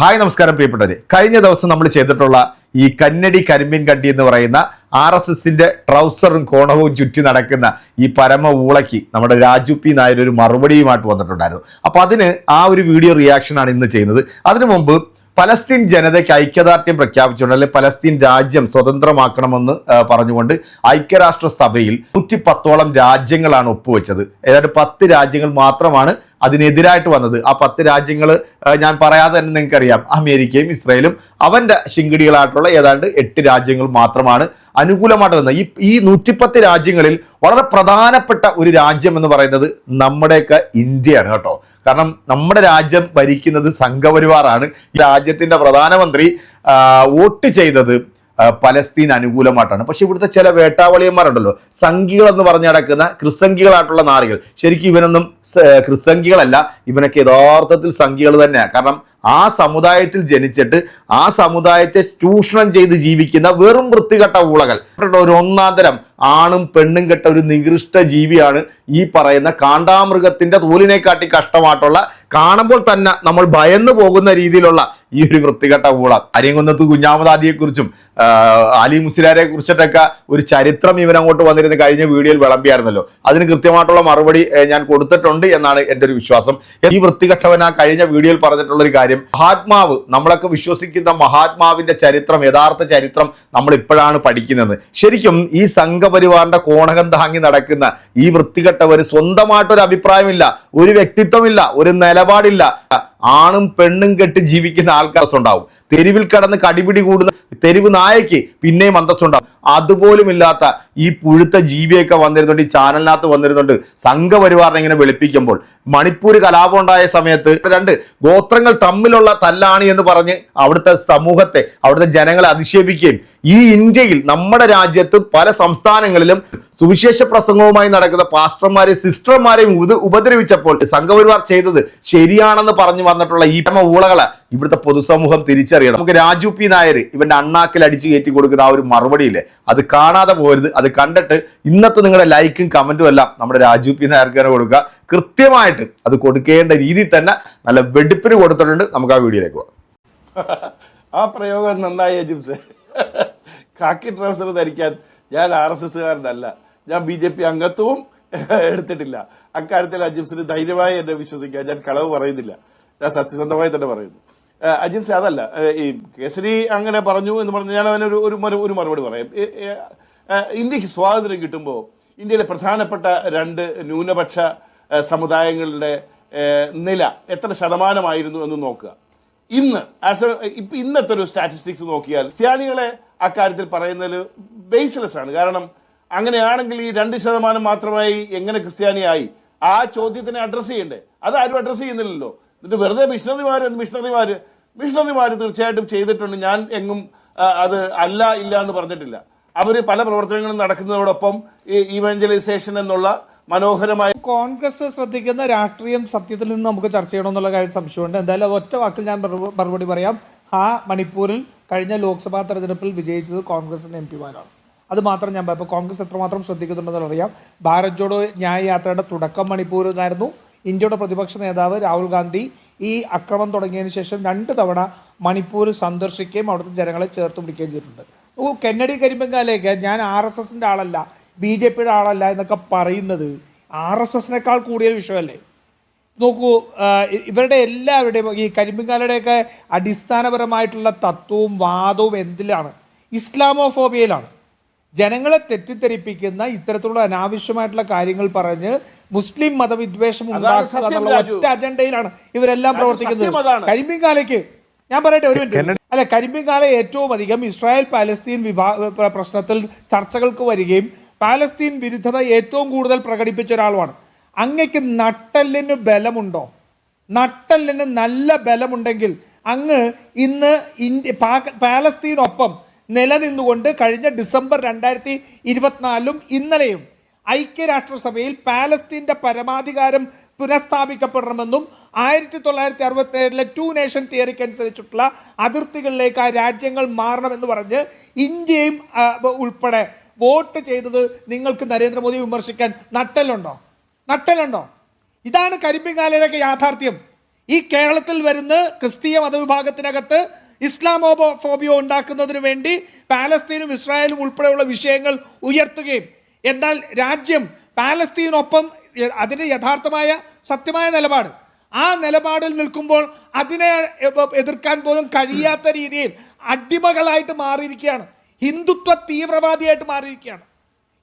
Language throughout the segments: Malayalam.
ഹായ് നമസ്കാരം പ്രിയപ്പെട്ടവരെ. കഴിഞ്ഞ ദിവസം നമ്മൾ ചെയ്തിട്ടുള്ള ഈ കന്നടി കരിമ്പിൻ കണ്ടി എന്ന് പറയുന്ന ആർ എസ് എസിന്റെ ട്രൗസറും കോണവും ചുറ്റി നടക്കുന്ന ഈ പരമ ഊളയ്ക്ക് നമ്മുടെ രാജു പി നായർ ഒരു മറുപടിയുമായിട്ട് വന്നിട്ടുണ്ടായിരുന്നു. അപ്പൊ അതിന് ആ ഒരു വീഡിയോ റിയാക്ഷനാണ് ഇന്ന് ചെയ്യുന്നത്. അതിനു മുമ്പ് പലസ്തീൻ ജനതയ്ക്ക് ഐക്യദാർഢ്യം പ്രഖ്യാപിച്ചുകൊണ്ട് അല്ലെങ്കിൽ പലസ്തീൻ രാജ്യം സ്വതന്ത്രമാക്കണമെന്ന് പറഞ്ഞുകൊണ്ട് ഐക്യരാഷ്ട്ര സഭയിൽ നൂറ്റി പത്തോളം രാജ്യങ്ങളാണ് ഒപ്പുവെച്ചത്. ഏതാണ്ട് പത്ത് രാജ്യങ്ങൾ മാത്രമാണ് അതിനെതിരായിട്ട് വന്നത്. ആ പത്ത് രാജ്യങ്ങൾ ഞാൻ പറയാതെ തന്നെ നിങ്ങൾക്കറിയാം. അമേരിക്കയും ഇസ്രയേലും അവന്റെ ശിങ്കിടികളായിട്ടുള്ള ഏതാണ്ട് എട്ട് രാജ്യങ്ങൾ മാത്രമാണ് അനുകൂലമായിട്ട് വന്നത്. ഈ ഈ നൂറ്റിപ്പത്ത് രാജ്യങ്ങളിൽ വളരെ പ്രധാനപ്പെട്ട ഒരു രാജ്യം എന്ന് പറയുന്നത് നമ്മുടെയൊക്കെ ഇന്ത്യയാണ് കേട്ടോ. കാരണം നമ്മുടെ രാജ്യം ഭരിക്കുന്നത് സംഘപരിവാറാണ്. ഈ രാജ്യത്തിന്റെ പ്രധാനമന്ത്രി വോട്ട് ചെയ്തത് പലസ്തീൻ അനുകൂലമായിട്ടാണ്. പക്ഷെ ഇവിടുത്തെ ചില വേട്ടാവളിയന്മാരുണ്ടല്ലോ. സംഘികൾ എന്ന് പറഞ്ഞു നടക്കുന്ന ക്രിസംഖികളായിട്ടുള്ള നാറികൾ. ശരിക്കും ഇവനൊന്നും ക്രിസംഖികളല്ല ഇവനൊക്കെ യഥാർത്ഥത്തിൽ സംഖികൾ തന്നെയാണ്. കാരണം ആ സമുദായത്തിൽ ജനിച്ചിട്ട് ആ സമുദായത്തെ ചൂഷണം ചെയ്ത് ജീവിക്കുന്ന വെറും വൃത്തികെട്ട ഊളകൾ. ഒരു ഒന്നാം തരം ആണും പെണ്ണും കെട്ട ഒരു നികൃഷ്ട ജീവിയാണ് ഈ പറയുന്ന കാണ്ടാമൃഗത്തിന്റെ തോലിനെക്കാട്ടി കഷ്ടമായിട്ടുള്ള കാണുമ്പോൾ തന്നെ നമ്മൾ ഭയന്നു പോകുന്ന രീതിയിലുള്ള ഈ ഒരു വൃത്തികെട്ട ഊള. അരിയങ്കുന്നത്ത് കുഞ്ഞാമദാദിയെക്കുറിച്ചും അലി മുസ്ലിയാരെ കുറിച്ചിട്ടൊക്കെ ഒരു ചരിത്രം ഇവനങ്ങോട്ട് വന്നിരുന്ന കഴിഞ്ഞ വീഡിയോയിൽ വിളമ്പിയായിരുന്നല്ലോ. അതിന് കൃത്യമായിട്ടുള്ള മറുപടി ഞാൻ കൊടുത്തിട്ടുണ്ട് എന്നാണ് എന്റെ ഒരു വിശ്വാസം. ഈ വൃത്തികെട്ടവൻ ആ കഴിഞ്ഞ വീഡിയോയിൽ പറഞ്ഞിട്ടുള്ള ഒരു കാര്യം മഹാത്മാവ് നമ്മളൊക്കെ വിശ്വസിക്കുന്ന മഹാത്മാവിന്റെ ചരിത്രം യഥാർത്ഥ ചരിത്രം നമ്മൾ ഇപ്പോഴാണ് പഠിക്കുന്നത്. ശരിക്കും ഈ സംഘപരിവാറിന്റെ കോണകം താങ്ങി നടക്കുന്ന ഈ വൃത്തികെട്ടവർ സ്വന്തമായിട്ടൊരു അഭിപ്രായമില്ല ഒരു വ്യക്തിത്വമില്ല ഒരു നിലപാടില്ല. ആണും പെണ്ണും കെട്ടി ജീവിക്കുന്ന ആൾക്കാർ ഉണ്ടാവും. തെരുവിൽ കടന്ന് കടിപിടി കൂടുന്ന തെരുവ് നായയ്ക്ക് പിന്നെയും അന്തസ്സുണ്ടാവും. അതുപോലും ഇല്ലാത്ത ഈ പുഴുത്ത ജീവിയൊക്കെ വന്നിരുന്നുണ്ട് ഈ ചാനലിനകത്ത് വന്നിരുന്നുണ്ട്. സംഘപരിവാറിനെ ഇങ്ങനെ വെളുപ്പിക്കുമ്പോൾ മണിപ്പൂർ കലാപം ഉണ്ടായ സമയത്ത് രണ്ട് ഗോത്രങ്ങൾ തമ്മിലുള്ള തല്ലാണ് എന്ന് പറഞ്ഞ് അവിടുത്തെ സമൂഹത്തെ അവിടുത്തെ ജനങ്ങളെ അധിക്ഷേപിക്കുകയും ഈ ഇന്ത്യയിൽ നമ്മുടെ രാജ്യത്ത് പല സംസ്ഥാനങ്ങളിലും സുവിശേഷ പ്രസംഗവുമായി നടക്കുന്ന പാസ്റ്റർമാരെ സിസ്റ്റർമാരെയും ഉപ- ഉപദ്രവിച്ചപ്പോൾ സംഘപരിവാർ ചെയ്തത് ശരിയാണെന്ന് പറഞ്ഞു വന്നിട്ടുള്ള ഈ ഊളകളെ ഇവിടുത്തെ പൊതുസമൂഹം തിരിച്ചറിയണം. നമുക്ക് രാജു പി നായർ ഇവന്റെ അണ്ണാക്കിൽ അടിച്ചു കയറ്റി കൊടുക്കുന്ന ആ ഒരു മറുപടിയില്ലേ? അത് കാണാതെ പോരുത് അത് കണ്ടിട്ട് ഇന്നത്തെ നിങ്ങളുടെ ലൈക്കും കമന്റും എല്ലാം നമ്മുടെ രാജു പി നായർക്കാരെ കൊടുക്കുക. കൃത്യമായിട്ട് അത് കൊടുക്കേണ്ട രീതിയിൽ തന്നെ നല്ല വെടിപ്പിന് കൊടുത്തിട്ടുണ്ട്. നമുക്ക് ആ വീഡിയോയിലേക്ക് പോകാം. ആ പ്രയോഗം നന്നായി അജിംസ് കാക്കി ട്രൗസർ ധരിക്കാൻ ഞാൻ ആർ എസ് എസ്സുകാരനല്ല. ഞാൻ ബി ജെ പി അംഗത്വവും എടുത്തിട്ടില്ല. അക്കാര്യത്തിൽ അജിംസിന് ധൈര്യമായി എന്നെ വിശ്വസിക്കാൻ ഞാൻ കളവ് പറയുന്നില്ല. ഞാൻ സത്യസന്ധമായി തന്നെ പറയുന്നു. അജിംസ് അതല്ല ഈ കേസരി അങ്ങനെ പറഞ്ഞു എന്ന് പറഞ്ഞ് ഞാൻ അതിനൊരു ഒരു ഒരു മറുപടി പറയാം. ഇന്ത്യയ്ക്ക് സ്വാതന്ത്ര്യം കിട്ടുമ്പോൾ ഇന്ത്യയിലെ പ്രധാനപ്പെട്ട രണ്ട് ന്യൂനപക്ഷ സമുദായങ്ങളുടെ നില എത്ര ശതമാനമായിരുന്നു എന്ന് നോക്കുക. ഇന്ന് ആസ് എ ഇപ്പൊ ഇന്നത്തെ ഒരു സ്റ്റാറ്റിസ്റ്റിക്സ് നോക്കിയാൽ ക്രിസ്ത്യാനികളെ അക്കാര്യത്തിൽ പറയുന്നതിൽ ബേസ്ലെസ് ആണ്. കാരണം അങ്ങനെയാണെങ്കിൽ ഈ രണ്ട് ശതമാനം മാത്രമായി എങ്ങനെ ക്രിസ്ത്യാനിയായി? ആ ചോദ്യത്തിനെ അഡ്രസ്സ് ചെയ്യണ്ടേ? അത് ആരും അഡ്രസ്സ് ചെയ്യുന്നില്ലല്ലോ. എന്നിട്ട് വെറുതെ മിഷണറിമാർ മിഷണറിമാർ മിഷണറിമാർ തീർച്ചയായിട്ടും ചെയ്തിട്ടുണ്ട്. ഞാൻ എങ്ങും അത് അല്ല ഇല്ല എന്ന് പറഞ്ഞിട്ടില്ല. അവർ പല പ്രവർത്തനങ്ങളും നടക്കുന്നതോടൊപ്പം ഈ ഇവഞ്ചലൈസേഷൻ എന്നുള്ള മനോഹരമായ കോൺഗ്രസ് ശ്രദ്ധിക്കുന്ന രാഷ്ട്രീയം സത്യത്തിൽ നിന്ന് നമുക്ക് ചർച്ച ചെയ്യണമെന്നുള്ള കാര്യം സംശയമുണ്ട്. എന്തായാലും ഒറ്റ വാക്കിൽ ഞാൻ മറു- മറുപടി പറയാം. ആ മണിപ്പൂരിൽ കഴിഞ്ഞ ലോക്സഭാ തെരഞ്ഞെടുപ്പിൽ വിജയിച്ചത് കോൺഗ്രസിന്റെ എം പിമാരാണ്. അത് മാത്രം ഞാൻ ഇപ്പോൾ കോൺഗ്രസ് എത്രമാത്രം ശ്രദ്ധിക്കുന്നുണ്ടെന്ന് അറിയാം. ഭാരത് ജോഡോ ന്യായ യാത്രയുടെ തുടക്കം മണിപ്പൂരിലായിരുന്നു. ഇന്ത്യയുടെ പ്രതിപക്ഷ നേതാവ് രാഹുൽ ഗാന്ധി ഈ അക്രമം തുടങ്ങിയതിന് ശേഷം രണ്ട് തവണ മണിപ്പൂർ സന്ദർശിക്കുകയും അവിടുത്തെ ജനങ്ങളെ ചേർത്ത് പിടിക്കുകയും ചെയ്തിട്ടുണ്ട്. ഓ കെന്നഡി കരിമ്പങ്കാലേക്ക് ഞാൻ ആർ എസ് എസിന്റെ ആളല്ല ബി ജെ പിയുടെ ആളല്ല എന്നൊക്കെ പറയുന്നത് ആർ എസ് എസിനേക്കാൾ കൂടിയ വിഷയമല്ലേ? നോക്കൂ ഇവരുടെ എല്ലാവരുടെയും ഈ കരിമ്പിങ്കാലയുടെയൊക്കെ അടിസ്ഥാനപരമായിട്ടുള്ള തത്വവും വാദവും എന്തിലാണ്? ഇസ്ലാമോഫോബിയയിലാണ്. ജനങ്ങളെ തെറ്റിദ്ധരിപ്പിക്കുന്ന ഇത്തരത്തിലുള്ള അനാവശ്യമായിട്ടുള്ള കാര്യങ്ങൾ പറഞ്ഞ് മുസ്ലിം മതവിദ്വേഷം ഉണ്ടാക്കുക എന്നുള്ള. ഒറ്റ അജണ്ടയിലാണ് ഇവരെല്ലാം പ്രവർത്തിക്കുന്നത്. കരിമ്പിങ്കാലയ്ക്ക് ഞാൻ പറയട്ടെ ഒരു മിനിറ്റ്. അല്ല കരിമ്പിങ്കാല ഏറ്റവും അധികം ഇസ്രായേൽ പാലസ്തീൻ വിഭാ പ്ര- പ്രശ്നത്തിൽ ചർച്ചകൾക്ക് വരികയും പാലസ്തീൻ വിരുദ്ധത ഏറ്റവും കൂടുതൽ പ്രകടിപ്പിച്ച ഒരാളുമാണ്. അങ്ങക്ക് നട്ടലിന് ബലമുണ്ടോ? നട്ടലിന് നല്ല ബലമുണ്ടെങ്കിൽ അങ്ങ് ഇന്ന് ഇന്ത്യ പാലസ്തീനൊപ്പം നിലനിന്നുകൊണ്ട് കഴിഞ്ഞ ഡിസംബർ രണ്ടായിരത്തി ഇരുപത്തിനാലിലും ഇന്നലെയും ഐക്യരാഷ്ട്രസഭയിൽ പാലസ്തീന്റെ പരമാധികാരം പുനഃസ്ഥാപിക്കപ്പെടണമെന്നും ആയിരത്തി തൊള്ളായിരത്തി അറുപത്തി ഏഴിലെ ടു നേഷൻ തിയറിക്ക് അനുസരിച്ചിട്ടുള്ള അതിർത്തികളിലേക്ക് ആ രാജ്യങ്ങൾ മാറണമെന്ന് പറഞ്ഞ് ഇന്ത്യയും ഉൾപ്പെടെ വോട്ട് ചെയ്തത് നിങ്ങൾക്ക് നരേന്ദ്രമോദി വിമർശിക്കാൻ നട്ടലുണ്ടോ നട്ടലുണ്ടോ ഇതാണ് കരിമ്പിങ്ങാലയുടെയൊക്കെ യാഥാർത്ഥ്യം. ഈ കേരളത്തിൽ വരുന്ന ക്രിസ്തീയ മതവിഭാഗത്തിനകത്ത് ഇസ്ലാമോബോ ഫോബിയോ ഉണ്ടാക്കുന്നതിന് വേണ്ടി പാലസ്തീനും ഇസ്രായേലും ഉൾപ്പെടെയുള്ള വിഷയങ്ങൾ ഉയർത്തുകയും എന്നാൽ രാജ്യം പാലസ്തീനൊപ്പം അതിന്റെ യഥാർത്ഥമായ സത്യമായ നിലപാട്. ആ നിലപാടിൽ നിൽക്കുമ്പോൾ അതിനെ എതിർക്കാൻ പോലും കഴിയാത്ത രീതിയിൽ അടിമകളായിട്ട് മാറിയിരിക്കുകയാണ്. ഹിന്ദുത്വ തീവ്രവാദിയായിട്ട് മാറിയിരിക്കുകയാണ്.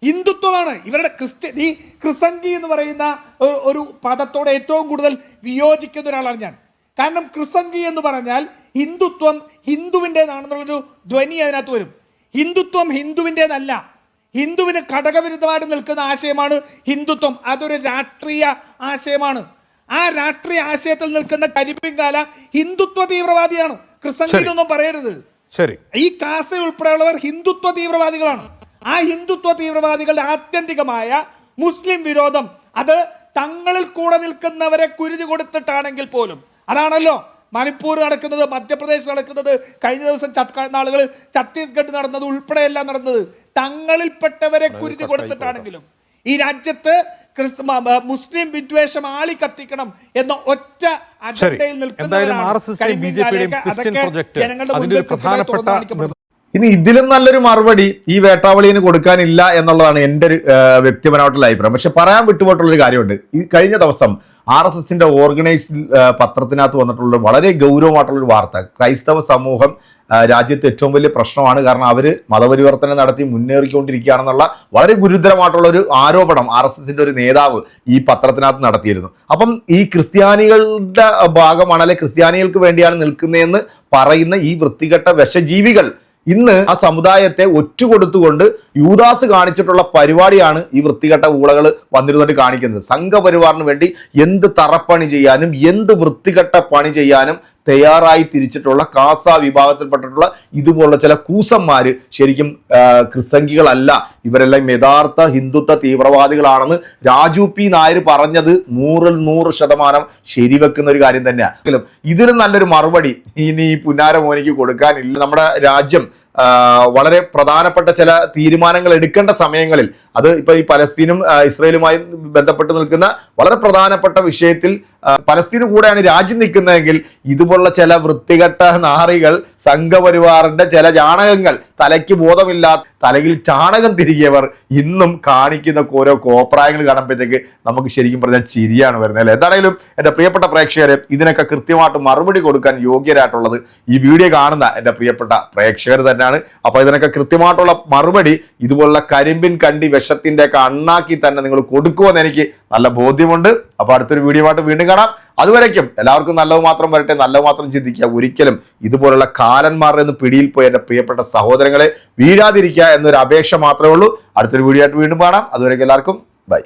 ഹിന്ദുത്വമാണ് ഇവരുടെ ക്രിസ്ത്യ ഈ ക്രിസംഗി എന്ന് പറയുന്ന ഒരു പദത്തോട് ഏറ്റവും കൂടുതൽ വിയോജിക്കുന്ന ഒരാളാണ് ഞാൻ. കാരണം ക്രിസംഗി എന്ന് പറഞ്ഞാൽ ഹിന്ദുത്വം ഹിന്ദുവിന്റെതാണെന്നുള്ളൊരു ധ്വനി അതിനകത്ത് വരും. ഹിന്ദുത്വം ഹിന്ദുവിന്റെതല്ല. ഹിന്ദുവിന് ഘടകവിരുദ്ധമായിട്ട് നിൽക്കുന്ന ആശയമാണ് ഹിന്ദുത്വം. അതൊരു രാഷ്ട്രീയ ആശയമാണ്. ആ രാഷ്ട്രീയ ആശയത്തിൽ നിൽക്കുന്ന കരിപ്പിൻകാല ഹിന്ദുത്വ തീവ്രവാദിയാണ്. ക്രിസ്തീനൊന്നും പറയരുത്. ശരി. ഈ കാസ ഉൾപ്പെടെയുള്ളവർ ഹിന്ദുത്വ തീവ്രവാദികളാണ്. ആ ഹിന്ദുത്വ തീവ്രവാദികളുടെ ആത്യന്തികമായ മുസ്ലിം വിരോധം അത് തങ്ങളിൽ കൂടെ നിൽക്കുന്നവരെ കുരുതി കൊടുത്തിട്ടാണെങ്കിൽ പോലും. അതാണല്ലോ മണിപ്പൂർ നടക്കുന്നത് മധ്യപ്രദേശ് നടക്കുന്നത് കഴിഞ്ഞ ദിവസം നാളുകൾ ഛത്തീസ്ഗഡ് നടന്നത് ഉൾപ്പെടെയെല്ലാം നടന്നത്. തങ്ങളിൽപ്പെട്ടവരെ കുരുതി കൊടുത്തിട്ടാണെങ്കിലും ഈ രാജ്യത്ത് മുസ്ലിം വിദ്വേഷം ആളി കത്തിക്കണം എന്ന ഒറ്റ അജണ്ടയിൽ ഇനി ഇതിലും നല്ലൊരു മറുപടി ഈ വേട്ടാവളിന് കൊടുക്കാനില്ല എന്നുള്ളതാണ് എന്റെ ഒരു വ്യക്തിപരമായിട്ടുള്ള അഭിപ്രായം. പക്ഷെ പറയാൻ വിട്ടുപോയിട്ടുള്ളൊരു കാര്യമുണ്ട്. ഈ കഴിഞ്ഞ ദിവസം ആർ എസ് എസിന്റെ ഓർഗനൈസ് പത്രത്തിനകത്ത് വന്നിട്ടുള്ള വളരെ ഗൗരവമായിട്ടുള്ളൊരു വാർത്ത. ക്രൈസ്തവ സമൂഹം രാജ്യത്ത് ഏറ്റവും വലിയ പ്രശ്നമാണ്. കാരണം അവർ മതപരിവർത്തനം നടത്തി മുന്നേറിക്കൊണ്ടിരിക്കുകയാണെന്നുള്ള വളരെ ഗുരുതരമായിട്ടുള്ള ഒരു ആരോപണം ആർ എസ് എസിന്റെ ഒരു നേതാവ് ഈ പത്രത്തിനകത്ത് നടത്തിയിരുന്നു. അപ്പം ഈ ക്രിസ്ത്യാനികളുടെ ഭാഗമാണ് അല്ലെ ക്രിസ്ത്യാനികൾക്ക് വേണ്ടിയാണ് നിൽക്കുന്നതെന്ന് പറയുന്ന ഈ വൃത്തികെട്ട വിഷജീവികൾ ഇന്ന് ആ സമുദായത്തെ ഒറ്റുകൊടുത്തുകൊണ്ട് യൂദാസ് കാണിച്ചിട്ടുള്ള പരിപാടിയാണ് ഈ വൃത്തികെട്ട ഊളകൾ വന്നിരുന്നിട്ട് കാണിക്കുന്നത്. സംഘപരിവാറിന് വേണ്ടി എന്ത് തറപ്പണി ചെയ്യാനും എന്ത് വൃത്തികെട്ട പണി ചെയ്യാനും തയ്യാറായി തിരിച്ചിട്ടുള്ള കാസ വിഭാഗത്തിൽപ്പെട്ടിട്ടുള്ള ഇതുപോലുള്ള ചില കൂസന്മാർ ശരിക്കും ക്രിസംഖികളല്ല ഇവരെല്ലാം യഥാർത്ഥ ഹിന്ദുത്വ തീവ്രവാദികളാണെന്ന് രാജു പി നായർ പറഞ്ഞത് നൂറിൽ നൂറ് ശതമാനം ശരിവെക്കുന്ന ഒരു കാര്യം തന്നെയാണ് ഇതിലും നല്ലൊരു മറുപടി ഇനി ഈ പുന്നാര മോനിക്ക് കൊടുക്കാനില്ല. നമ്മുടെ രാജ്യം വളരെ പ്രധാനപ്പെട്ട ചില തീരുമാനങ്ങൾ എടുക്കേണ്ട സമയങ്ങളിൽ അത് ഇപ്പൊ ഈ പലസ്തീനും ഇസ്രയേലുമായി ബന്ധപ്പെട്ട് നിൽക്കുന്ന വളരെ പ്രധാനപ്പെട്ട വിഷയത്തിൽ പലസ്തീന് കൂടെയാണ് രാജ്യം നിൽക്കുന്നതെങ്കിൽ ഇതുപോലുള്ള ചില വൃത്തികെട്ട നാറികൾ സംഘപരിവാറിന്റെ ചില ചാണകങ്ങൾ തലയ്ക്ക് ബോധമില്ലാത്ത തലയിൽ ചാണകം തിരികിയവർ ഇന്നും കാണിക്കുന്ന ഓരോ കോപ്രായങ്ങൾ കാണുമ്പോഴത്തേക്ക് നമുക്ക് ശരിക്കും പറഞ്ഞാൽ ചിരിയാണ് വരുന്നത് അല്ലേ? എന്താണെങ്കിലും എന്റെ പ്രിയപ്പെട്ട പ്രേക്ഷകരെ ഇതിനൊക്കെ കൃത്യമായിട്ട് മറുപടി കൊടുക്കാൻ യോഗ്യരായിട്ടുള്ളത് ഈ വീഡിയോ കാണുന്ന എന്റെ പ്രിയപ്പെട്ട പ്രേക്ഷകർ തന്നെയാണ്. അപ്പോൾ ഇതിനൊക്കെ കൃത്യമായിട്ടുള്ള മറുപടി ഇതുപോലുള്ള കരിമ്പിൻ കണ്ടി വിഷത്തിന്റെയൊക്കെ അണ്ണാക്കി തന്നെ നിങ്ങൾ കൊടുക്കുമെന്ന് എനിക്ക് നല്ല ബോധ്യമുണ്ട്. അപ്പോൾ അടുത്തൊരു വീഡിയോ ആയിട്ട് വീണ്ടും കാണാം. അതുവരയ്ക്കും എല്ലാവർക്കും നല്ലത് മാത്രം വരട്ടെ നല്ലത് മാത്രം ചിന്തിക്കുക. ഒരിക്കലും ഇതുപോലുള്ള കാലന്മാരുടെ നിന്ന് പിടിയിൽ പോയി എന്റെ പ്രിയപ്പെട്ട സഹോദരങ്ങളെ വീഴാതിരിക്കുക എന്നൊരു അപേക്ഷ മാത്രമേ ഉള്ളൂ. അടുത്തൊരു വീഡിയോ ആയിട്ട് വീണ്ടും കാണാം. അതുവരേക്കും എല്ലാവർക്കും ബൈ.